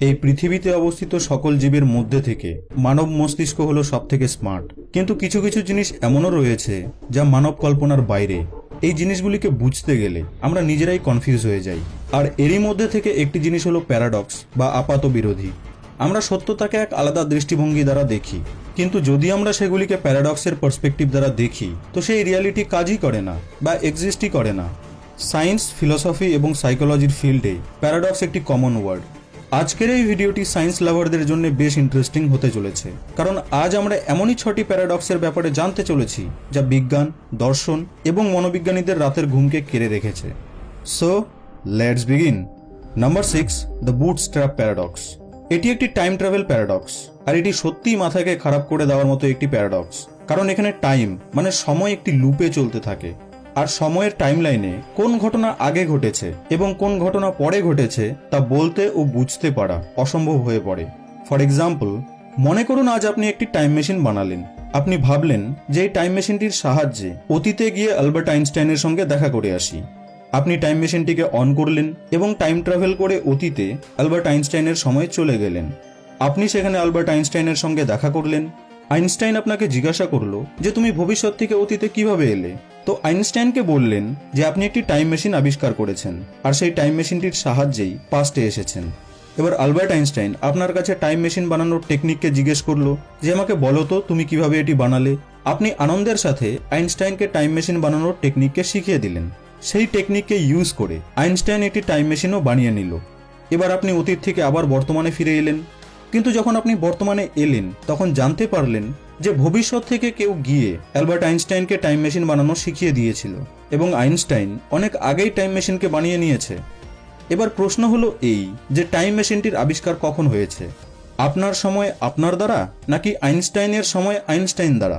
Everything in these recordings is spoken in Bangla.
এই পৃথিবীতে অবস্থিত সকল জীবের মধ্যে থেকে মানব মস্তিষ্ক হলো সব থেকে স্মার্ট কিন্তু কিছু কিছু জিনিস এমনও রয়েছে যা মানব কল্পনার বাইরে। এই জিনিসগুলিকে বুঝতে গেলে আমরা নিজেরাই কনফিউজ হয়ে যাই। আর এরই মধ্যে থেকে একটি জিনিস হলো প্যারাডক্স বা আপাত বিরোধী। আমরা সত্যতাকে এক আলাদা দৃষ্টিভঙ্গি দ্বারা দেখি। কিন্তু যদি আমরা সেগুলিকে প্যারাডক্সের পার্সপেক্টিভ দ্বারা দেখি, তো সেই রিয়ালিটি কাজই করে না বা এক্সিস্টই করে না। সায়েন্স ফিলসফি এবং সাইকোলজির ফিল্ডে প্যারাডক্স একটি কমন ওয়ার্ড আজকের এই ভিডিওটি সায়েন্স লাভারদের জন্য বেশ ইন্টারেস্টিং হতে চলেছে। কারণ আজ আমরা এমনই ছটি প্যারাডক্সের ব্যাপারে জানতে চলেছি, যা বিজ্ঞান, দর্শন এবং মনোবিজ্ঞানীদের রাতের ঘুমকে কেড়ে রেখেছে। So let's begin number six the bootstrap paradox এটি একটি টাইম ট্রাভেল প্যারাডক্স আর এটি সত্যিই মাথাকে খারাপ করে দেওয়ার মতো একটি প্যারাডক্স কারণ এখানে টাইম মানে সময় একটি লুপে চলতে থাকে। আর সময়ের টাইমলাইনে কোন ঘটনা আগে ঘটেছে এবং কোন ঘটনা পরে ঘটেছে তা বলতে ও বুঝতে পারা অসম্ভব হয়ে পড়ে। ফর এক্সাম্পল মনে করুন আজ আপনি একটি টাইম মেশিন বানালেন। আপনি ভাবলেন যে এই টাইম মেশিনটির সাহায্যে অতীতে গিয়ে আলবার্ট আইনস্টাইনের সঙ্গে দেখা করে আসি। আপনি টাইম মেশিনটিকে অন করলেন এবং টাইম ট্রাভেল করে অতীতে আলবার্ট আইনস্টাইনের সময় চলে গেলেন। আপনি সেখানে আলবার্ট আইনস্টাইনের সঙ্গে দেখা করলেন আইনস্টাইন আপনাকে জিজ্ঞাসা করল যে তুমি ভবিষ্যৎ থেকে অতীতে কীভাবে এলে? তো আইনস্টাইনকে বললেন যে আপনি একটি টাইম মেশিন আবিষ্কার করেছেন, আর সেই টাইম মেশিনটির সাহায্যেই পাস্টে এসেছেন। এবার আলবার্ট আইনস্টাইন আপনার কাছে টাইম মেশিন বানানোর টেকনিককে জিজ্ঞেস করল যে আমাকে বলো তো তুমি কীভাবে এটি বানালে? আপনি আনন্দের সাথে আইনস্টাইনকে টাইম মেশিন বানানোর টেকনিককে শিখিয়ে দিলেন। সেই টেকনিককে ইউজ করে আইনস্টাইন একটি টাইম মেশিনও বানিয়ে নিল। এবার আপনি অতীত থেকে আবার বর্তমানে ফিরে এলেন। কিন্তু যখন আপনি বর্তমানে এলেন, তখন জানতে পারলেন যে ভবিষ্যৎ থেকে কেউ গিয়ে অ্যালবার্ট আইনস্টাইনকে টাইম মেশিন বানানো শিখিয়ে দিয়েছিল এবং আইনস্টাইন অনেক আগেই টাইম মেশিনকে বানিয়ে নিয়েছে। এবার প্রশ্ন হলো এই যে টাইম মেশিনটির আবিষ্কার কখন হয়েছে? আপনার সময় আপনার দ্বারা নাকি আইনস্টাইনের সময় আইনস্টাইন দ্বারা?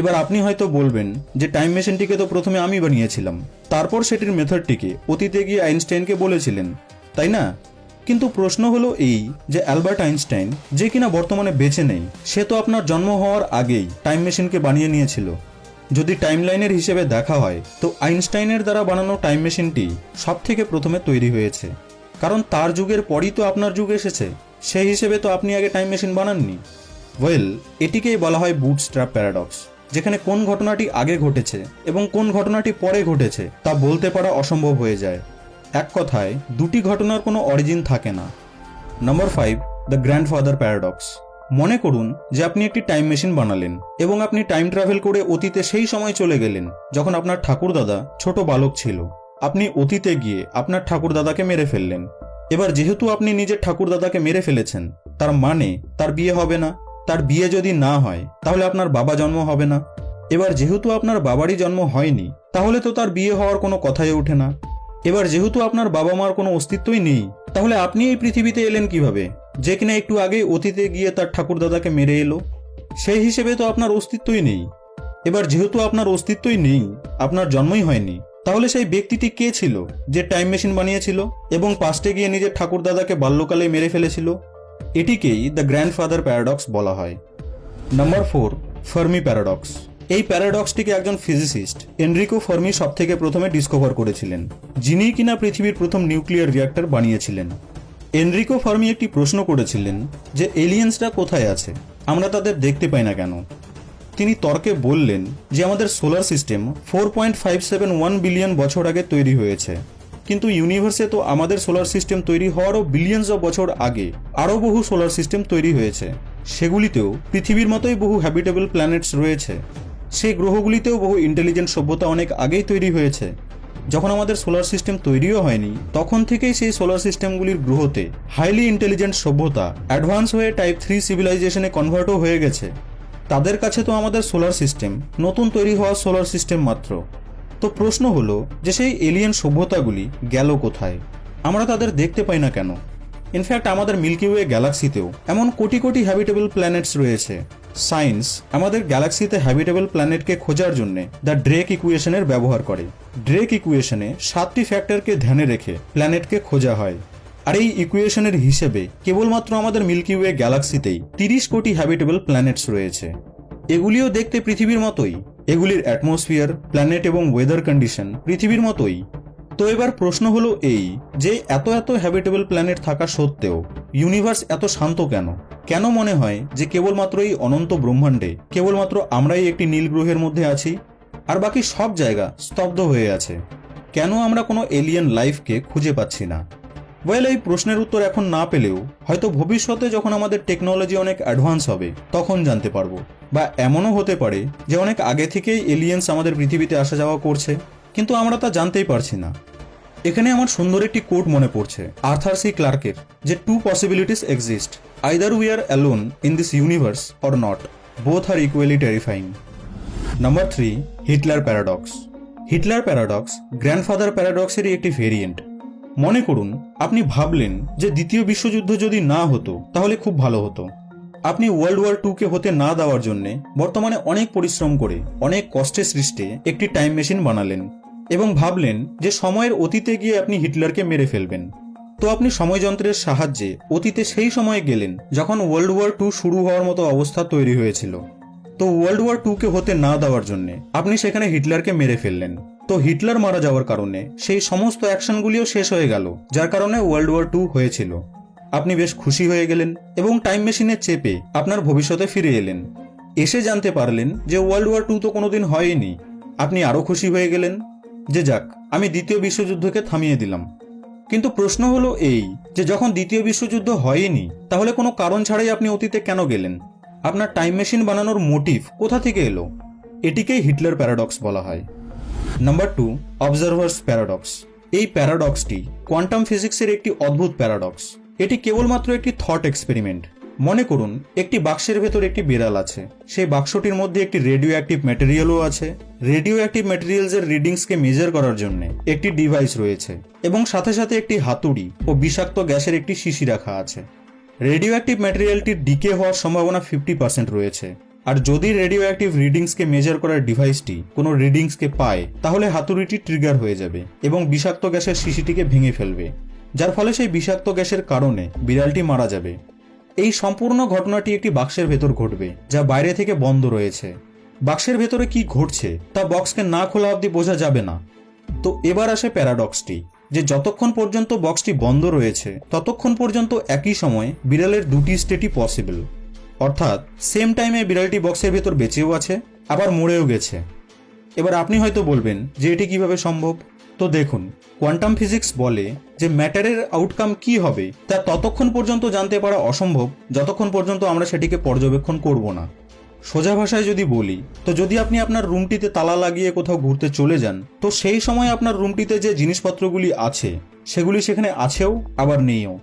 এবার আপনি হয়তো বলবেন যে টাইম মেশিনটিকে তো প্রথমে আমি বানিয়েছিলাম, তারপর সেটির মেথডটিকে অতীতে গিয়ে আইনস্টাইনকে বলেছিলেন, তাই না? কিন্তু প্রশ্ন হলো এই যে অ্যালবার্ট আইনস্টাইন যে কিনা বর্তমানে বেঁচে নেই, সে তো আপনার জন্ম হওয়ার আগেই টাইম মেশিনকে বানিয়ে নিয়েছিল। যদি টাইমলাইনের হিসেবে দেখা হয়, তো আইনস্টাইনের দ্বারা বানানো টাইম মেশিনটি সব থেকে প্রথমে তৈরি হয়েছে। কারণ তার যুগের পরই তো আপনার যুগ এসেছে, সেই হিসেবে তো আপনি আগে টাইম মেশিন বানাননি। ওয়েল, এটিকেই বলা হয় বুট স্ট্র্যাপ প্যারাডক্স, যেখানে কোন ঘটনাটি আগে ঘটেছে এবং কোন ঘটনাটি পরে ঘটেছে তা বলতে পারা অসম্ভব হয়ে যায়। এক কথায়, দুটি ঘটনার কোনো অরিজিন থাকে না। Number five the grandfather paradox মনে করুন যে আপনি একটি টাইম মেশিন বানালেন এবং আপনি টাইম ট্রাভেল করে অতীতে সেই সময় চলে গেলেন যখন আপনার ঠাকুরদাদা ছোট বালক ছিল। আপনি অতীতে গিয়ে আপনার ঠাকুরদাদাকে মেরে ফেললেন। এবার যেহেতু আপনি নিজের ঠাকুরদাদাকে মেরে ফেলেছেন, তার মানে তার বিয়ে হবে না। তার বিয়ে যদি না হয়, তাহলে আপনার বাবা জন্ম হবে না। এবার যেহেতু আপনার বাবারই জন্ম হয়নি, তাহলে তো তার বিয়ে হওয়ার কোনো কথাই ওঠে না। এবার যেহেতু আপনার বাবা মার কোনো অস্তিত্বই নেই, তাহলে আপনি এই পৃথিবীতে এলেন কীভাবে? যে কিনা একটু আগে অতীতে গিয়ে তার ঠাকুরদাদাকে মেরে এলো, সেই হিসেবে তো আপনার অস্তিত্বই নেই। এবার যেহেতু আপনার অস্তিত্বই নেই, আপনার জন্মই হয়নি, তাহলে সেই ব্যক্তিটি কে ছিল যে টাইম মেশিন বানিয়েছিল এবং পাস্টে গিয়ে নিজের ঠাকুরদাদাকে বাল্যকালে মেরে ফেলেছিল? এটিকেই দ্য গ্র্যান্ডফাদার প্যারাডক্স বলা হয়। নাম্বার ফোর ফার্মি প্যারাডক্স এই প্যারাডক্সটিকে একজন ফিজিসিস্ট, এনরিকো ফার্মি সব থেকে প্রথমে ডিসকভার করেছিলেন যিনি কিনা পৃথিবীর প্রথম নিউক্লিয়ার রিয়াক্টর বানিয়েছিলেন। এনরিকো ফার্মি একটি প্রশ্ন করেছিলেন যে, এলিয়েন্সরা কোথায় আছে? আমরা তাদের দেখতে পাই না কেন? তিনি তর্কে বললেন যে, আমাদের solar system four point five seven one billion বছর আগে তৈরি হয়েছে। কিন্তু ইউনিভার্সে তো আমাদের সোলার সিস্টেম তৈরি হওয়ারও বিলিয়নস অফ বছর আগে আরও বহু সোলার সিস্টেম তৈরি হয়েছে। সেগুলিতেও পৃথিবীর মতোই বহু হ্যাবিটেবল প্ল্যানেটস রয়েছে। সেই গ্রহগুলিতেও বহু ইন্টেলিজেন্ট সভ্যতা অনেক আগেই তৈরি হয়েছে। যখন আমাদের সোলার সিস্টেম তৈরিও হয়নি, তখন থেকেই সেই সোলার সিস্টেমগুলির গ্রহতে হাইলি ইন্টেলিজেন্ট সভ্যতা অ্যাডভান্স হয়ে টাইপ থ্রি সিভিলাইজেশনে কনভার্টও হয়ে গেছে। তাদের কাছে তো আমাদের সোলার সিস্টেম নতুন তৈরি হওয়া সোলার সিস্টেম মাত্র। তো প্রশ্ন হলো যে সেই এলিয়েন সভ্যতাগুলি গেল কোথায়? আমরা তাদের দেখতে পাই না কেন? ইনফ্যাক্ট আমাদের মিল্কি ওয়ে গ্যালাক্সিতেও এমন কোটি কোটি হ্যাবিটেবল প্ল্যানেটস রয়েছে। সায়েন্স আমাদের গ্যালাক্সিতে হ্যাবিটেবল প্ল্যানেটকে খোঁজার জন্য দ্য ড্রেক ইকুয়েশনের ব্যবহার করে। ড্রেক ইকুয়েশনে সাতটি ফ্যাক্টরকে ধ্যানে রেখে প্ল্যানেটকে খোঁজা হয়। আর এই ইকুয়েশনের হিসেবে কেবলমাত্র আমাদের মিল্কি ওয়ে গ্যালাক্সিতেই তিরিশ কোটি হ্যাবিটেবল প্ল্যানেটস রয়েছে। এগুলিও দেখতে পৃথিবীর মতোই। এগুলির অ্যাটমসফিয়ার প্ল্যানেট এবং ওয়েদার কন্ডিশন পৃথিবীর মতোই। তো এবার প্রশ্ন হলো এই, যে এত এত হ্যাবিটেবল প্ল্যানেট থাকা সত্ত্বেও ইউনিভার্স এত শান্ত কেন? কেন মনে হয় যে কেবলমাত্র এই অনন্ত ব্রহ্মাণ্ডে, কেবলমাত্র আমরাই একটি নীল গ্রহের মধ্যে আছি? আর বাকি সব জায়গা স্তব্ধ হয়ে আছে। কেন আমরা কোনো এলিয়েন লাইফকে খুঁজে পাচ্ছি না? ওয়েল এই প্রশ্নের উত্তর এখন না পেলেও হয়তো ভবিষ্যতে যখন আমাদের টেকনোলজি অনেক অ্যাডভান্স হবে, তখন জানতে পারব। বা এমনও হতে পারে যে অনেক আগে থেকেই এলিয়েন্স আমাদের পৃথিবীতে আসা যাওয়া করছে। কিন্তু আমরা তা জানতেই পারছি না। এখানে আমার সুন্দর একটি কোট মনে পড়ছে, আর্থার সি ক্লার্কের, যে two possibilities exist either we are alone in this universe or not both are equally terrifying number three Hitler paradox Hitler paradox grandfather প্যারাডক্সেরই একটি ভেরিয়েন্ট মনে করুন, আপনি ভাবলেন যে দ্বিতীয় বিশ্বযুদ্ধ যদি না হতো, তাহলে খুব ভালো হতো। আপনি ওয়ার্ল্ড ওয়ার টুকে হতে না দেওয়ার জন্য বর্তমানে অনেক পরিশ্রম করে, অনেক কষ্টে সৃষ্টে একটি টাইম মেশিন বানালেন। এবং ভাবলেন যে সময়ের অতীতে গিয়ে আপনি হিটলারকে মেরে ফেলবেন। তো আপনি সময়যন্ত্রের সাহায্যে অতীতে সেই সময়ে গেলেন যখন ওয়ার্ল্ড ওয়ার টু শুরু হওয়ার মতো অবস্থা তৈরি হয়েছিল। তো ওয়ার্ল্ড ওয়ার টুকে হতে না দেওয়ার জন্য আপনি সেখানে হিটলারকে মেরে ফেললেন। তো হিটলার মারা যাওয়ার কারণে সেই সমস্ত অ্যাকশনগুলিও শেষ হয়ে গেল, যার কারণে ওয়ার্ল্ড ওয়ার টু হয়েছিল। আপনি বেশ খুশি হয়ে গেলেন এবং টাইম মেশিনে চেপে আপনার ভবিষ্যতে ফিরে এলেন। এসে জানতে পারলেন যে ওয়ার্ল্ড ওয়ার টু তো কোনোদিন হয়নি। আপনি আরও খুশি হয়ে গেলেন। যে যাক, আমি দ্বিতীয় বিশ্বযুদ্ধকে থামিয়ে দিলাম। কিন্তু প্রশ্ন হলো এই, যে যখন দ্বিতীয় বিশ্বযুদ্ধ হয়নি, তাহলে কোনো কারণ ছাড়াই আপনি অতীতে কেন গেলেন? আপনার টাইম মেশিন বানানোর মোটিভ কোথা থেকে এলো? এটিকেই হিটলার প্যারাডক্স বলা হয়। Number two, observers paradox. এই প্যারাডক্সটি কোয়ান্টাম ফিজিক্সের একটি অদ্ভুত প্যারাডক্স। এটি কেবলমাত্র একটি থট এক্সপেরিমেন্ট মনে করুন, একটি বাক্সের ভেতর একটি বিড়াল আছে। সেই বাক্সটির মধ্যে একটি রেডিও অ্যাক্টিভ ম্যাটেরিয়ালও আছে। রেডিও অ্যাক্টিভ ম্যাটেরিয়ালসের রিডিংসকে মেজার করার জন্য একটি ডিভাইস রয়েছে এবং সাথে সাথে একটি হাতুড়ি ও বিষাক্ত গ্যাসের একটি শিশি রাখা আছে। রেডিও অ্যাক্টিভ ম্যাটেরিয়ালটির ডিকে হওয়ার সম্ভাবনা ফিফটি পার্সেন্ট রয়েছে। আর যদি রেডিও অ্যাক্টিভ রিডিংসকে মেজার করার ডিভাইসটি কোনো রিডিংসকে পায়, তাহলে হাতুড়িটি ট্রিগার হয়ে যাবে এবং বিষাক্ত গ্যাসের শিশিটিকে ভেঙে ফেলবে। যার ফলে সেই বিষাক্ত গ্যাসের কারণে বিড়ালটি মারা যাবে। এই সম্পূর্ণ ঘটনাটি একটি বাক্সের ভেতর ঘটবে, যা বাইরে থেকে বন্ধ রয়েছে। বাক্সের ভেতরে কি ঘটছে, তা বক্সকে না খোলা অবধি বোঝা যাবে না। তো এবার আসে প্যারাডক্সটি, যে যতক্ষণ পর্যন্ত বক্সটি বন্ধ রয়েছে, ততক্ষণ পর্যন্ত একই সময় বিড়ালের দুটি স্টেটই পসিবল অর্থাৎ সেম টাইমে বিড়ালটি বক্সের ভেতর বেঁচেও আছে, আবার মরেও গেছে। এবার আপনি হয়তো বলবেন, যে এটি কীভাবে সম্ভব? তো দেখুন কোয়ান্টাম ফিজিক্স বলে যে ম্যাটারের আউটকাম কি হবে, তা ততক্ষণ পর্যন্ত জানতে পারা অসম্ভব, যতক্ষণ পর্যন্ত আমরা সেটিকে পর্যবেক্ষণ করব না। সোজা ভাষায় যদি বলি, তো যদি আপনি আপনার রুমটিতে তালা লাগিয়ে কোথাও ঘুরতে চলে যান, তো সেই সময় আপনার রুমটিতে যে জিনিসপত্রগুলি আছে, সেগুলি সেখানে আছেও, আবার নেইও।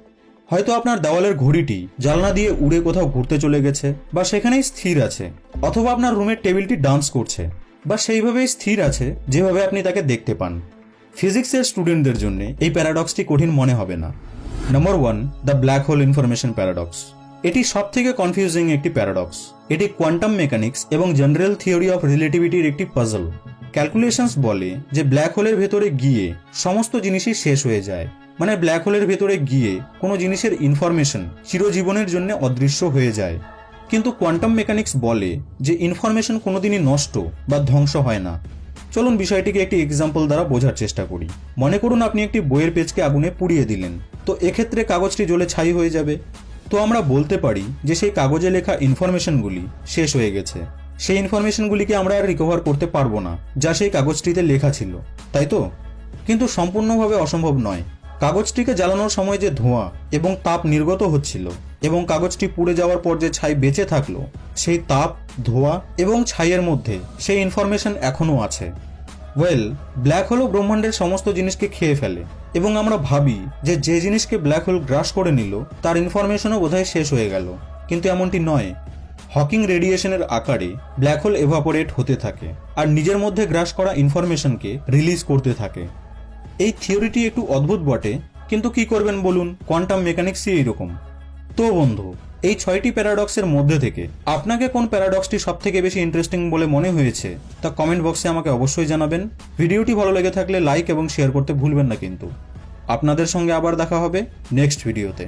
হয়তো আপনার দেওয়ালের ঘড়িটি জানলা দিয়ে উড়ে কোথাও ঘুরতে চলে গেছে, বা সেখানেই স্থির আছে, অথবা আপনার রুমের টেবিলটি ডান্স করছে, বা সেইভাবেই স্থির আছে, যেভাবে আপনি তাকে দেখতে পান। ফিজিক্সের স্টুডেন্টদের জন্য এই প্যারাডক্সটি কঠিন মনে হবে না। Number one the black hole information paradox এটি সব থেকে কনফিউজিং একটি প্যারাডক্স। এটি কোয়ান্টাম মেকানিক্স এবং জেনারেল থিওরি অফ রিলেটিভিটির একটি পাজল ক্যালকুলেশনস বলে যে ব্ল্যাক হোলের ভেতরে গিয়ে সমস্ত জিনিসই শেষ হয়ে যায়। মানে ব্ল্যাক হোলের ভেতরে গিয়ে কোনো জিনিসের ইনফরমেশন চিরজীবনের জন্য অদৃশ্য হয়ে যায়। কিন্তু কোয়ান্টাম মেকানিক্স বলে যে ইনফরমেশন কোনোদিনই নষ্ট বা ধ্বংস হয় না। চলুন বিষয়টিকে একটি এক্সাম্পল দ্বারা বোঝার চেষ্টা করি। মনে করুন আপনি একটি বইয়ের পেজকে আগুনে পুড়িয়ে দিলেন। তো এক্ষেত্রে কাগজটি জ্বলে ছাই হয়ে যাবে। তো আমরা বলতে পারি যে সেই কাগজে লেখা ইনফরমেশনগুলি শেষ হয়ে গেছে। সেই ইনফরমেশনগুলিকে আমরা আর রিকভার করতে পারব না, যা সেই কাগজটিতে লেখা ছিল, তাই তো? কিন্তু সম্পূর্ণভাবে অসম্ভব নয়। কাগজটিকে জ্বালানোর সময় যে ধোঁয়া এবং তাপ নির্গত হচ্ছিল এবং কাগজটি পুড়ে যাওয়ার পর যে ছাই বেঁচে থাকল, সেই তাপ ধোঁয়া এবং ছাইয়ের মধ্যে। সেই ইনফরমেশন এখনও আছে। ওয়েল ব্ল্যাক হোলও ব্রহ্মাণ্ডের সমস্ত জিনিসকে খেয়ে ফেলে। এবং আমরা ভাবি যে যে জিনিসকে ব্ল্যাক হোল গ্রাস করে নিল, তার ইনফরমেশনও বোধহয় শেষ হয়ে গেল। কিন্তু এমনটি নয়। হকিং রেডিয়েশনের আকারে ব্ল্যাক হোল এভাপোরেট হতে থাকে আর নিজের মধ্যে গ্রাস করা ইনফরমেশনকে রিলিজ করতে থাকে। এই থিওরিটি একটু অদ্ভুত বটে, কিন্তু কি করবেন বলুন? কোয়ান্টাম মেকানিক্সই এইরকম। তো বন্ধু এই ছয়টি প্যারাডক্সের মধ্যে থেকে আপনাকে কোন প্যারাডক্সটি সব থেকে বেশি ইন্টারেস্টিং বলে মনে হয়েছে তা কমেন্ট বক্সে আমাকে অবশ্যই জানাবেন। ভিডিওটি ভালো লেগে থাকলে লাইক এবং শেয়ার করতে ভুলবেন না কিন্তু। আপনাদের সঙ্গে আবার দেখা হবে নেক্সট ভিডিওতে